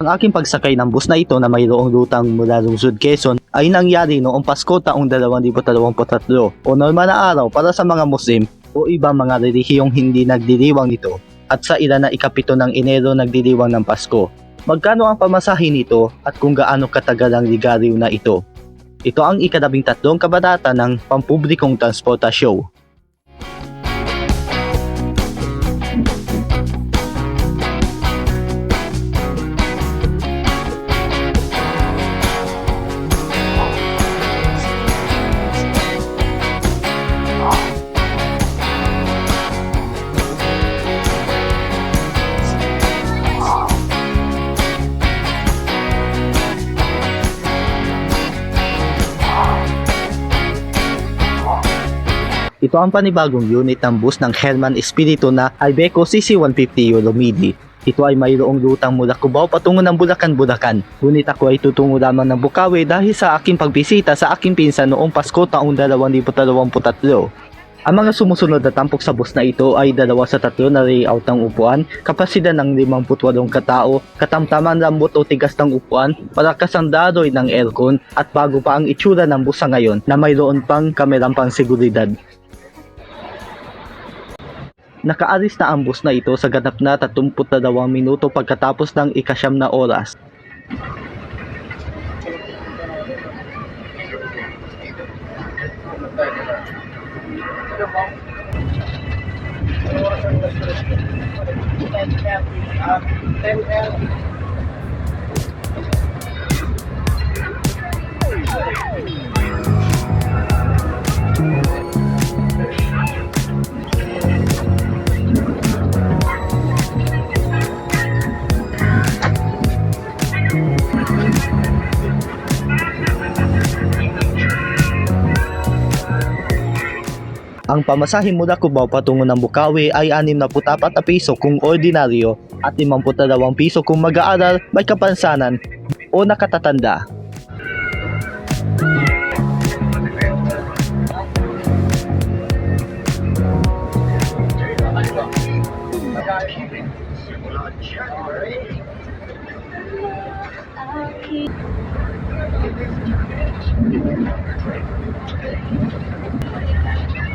Ang aking pagsakay ng bus na ito na mayroong rutang mula Lungsod, Quezon ay nangyari noong Pasko taong 2023 o normal na araw para sa mga Muslim o ibang mga relihiyong hindi nagdiriwang nito at sa ilan na ikapito ng Enero nagdiriwang ng Pasko. Magkano ang pamasahe nito at kung gaano katagal ang ligaryo na ito? Ito ang ikadabing tatlong kabanata ng pampublikong transportasyon. Ito ang panibagong unit ng bus ng Herman Espiritu na Ibeco CC150 Euro Midi. Ito ay mayroong rutang mula Cubao patungo ng Bulacan, Bulacan. Ngunit ako ay tutungo lamang ng Bukawi dahil sa aking pagbisita sa aking pinsan noong Pasko taong 2023. Ang mga sumusunod na tampok sa bus na ito ay dalawa sa tatlo na layout ng upuan, kapasidad ng 58 katao, katamtaman lambot o tigas ng upuan, malakas ang daroy ng aircon at bago pa ang itsura ng bus sa ngayon na mayroon pang kamerang pang seguridad. Nakaalis na ang bus na ito sa ganap na 32 minuto pagkatapos ng ikasyam na oras. Ang pamasahe mula Cubao patungo ng Bukawi ay 64 na piso kung ordinaryo at 52 piso kung mag-aaral, may kapansanan o nakatatanda.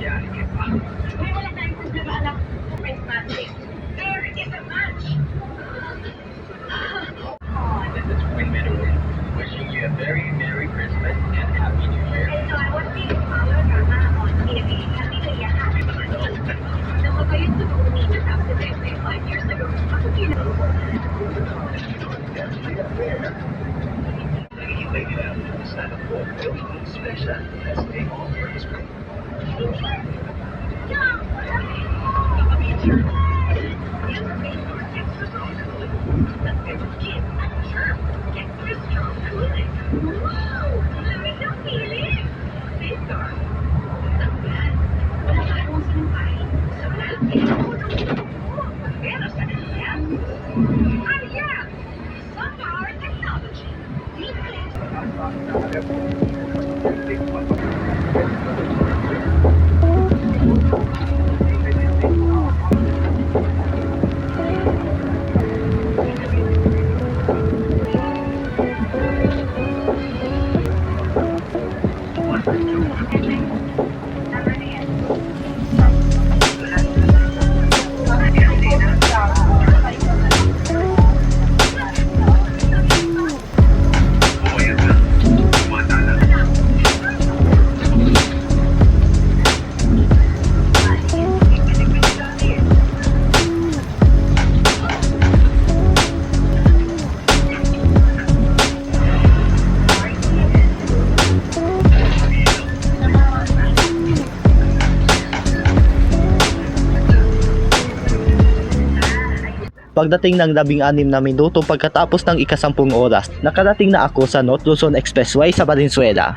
Yeah, I get taken out to the side of the board, building in space out as they all for his group. Get this strong cooling. Whoa! Pagdating ng labing anim na minuto pagkatapos ng ikasampung oras, nakarating na ako sa North Luzon Expressway sa Valenzuela.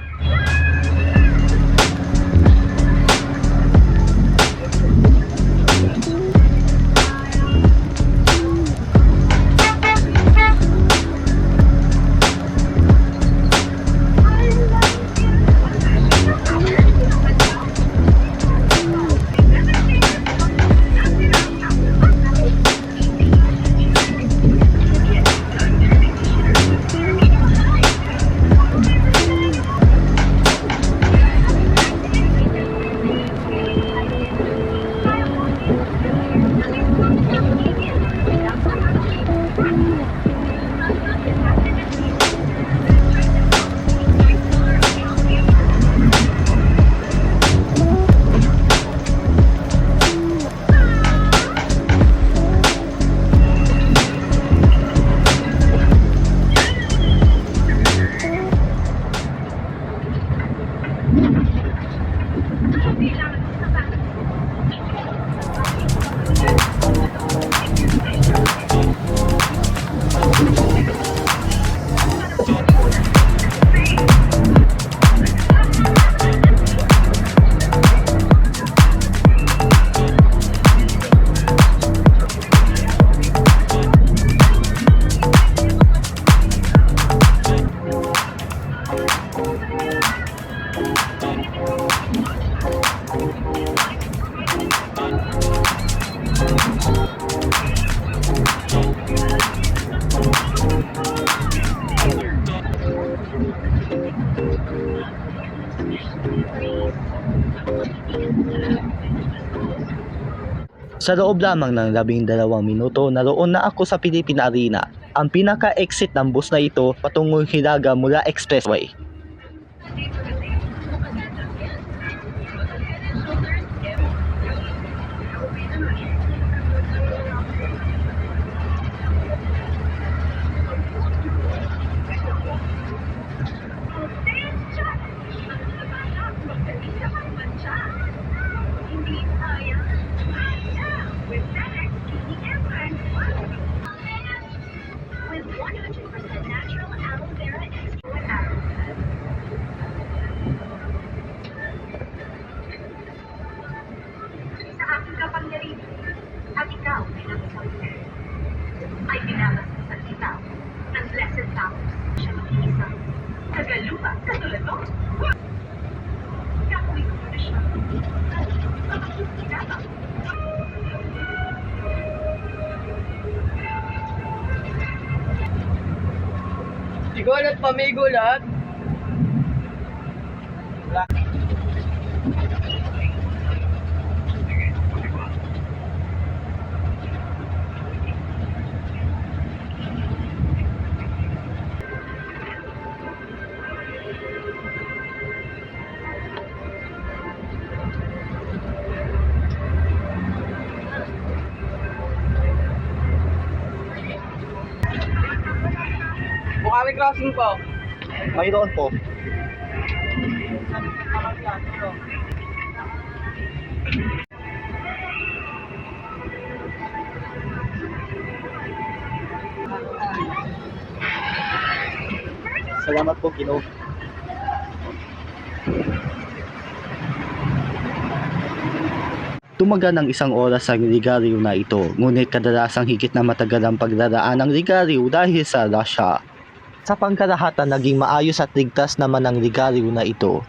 Sa loob lamang ng labing dalawang minuto, naroon na ako sa Philippine Arena, ang pinaka-exit ng bus na ito patungong Hilaga mula Expressway. Igulat, pamigulat. Bukawi crossing po. Mayroon po. Salamat po, Ginoo. Tumaga ng isang oras ang ligaryo na ito, ngunit kadalasang higit na matagal ang pagdaraan ng ligaryo dahil sa Russia. Sa pangkalahatan naging maayos at ligtas naman ang ligaryo na ito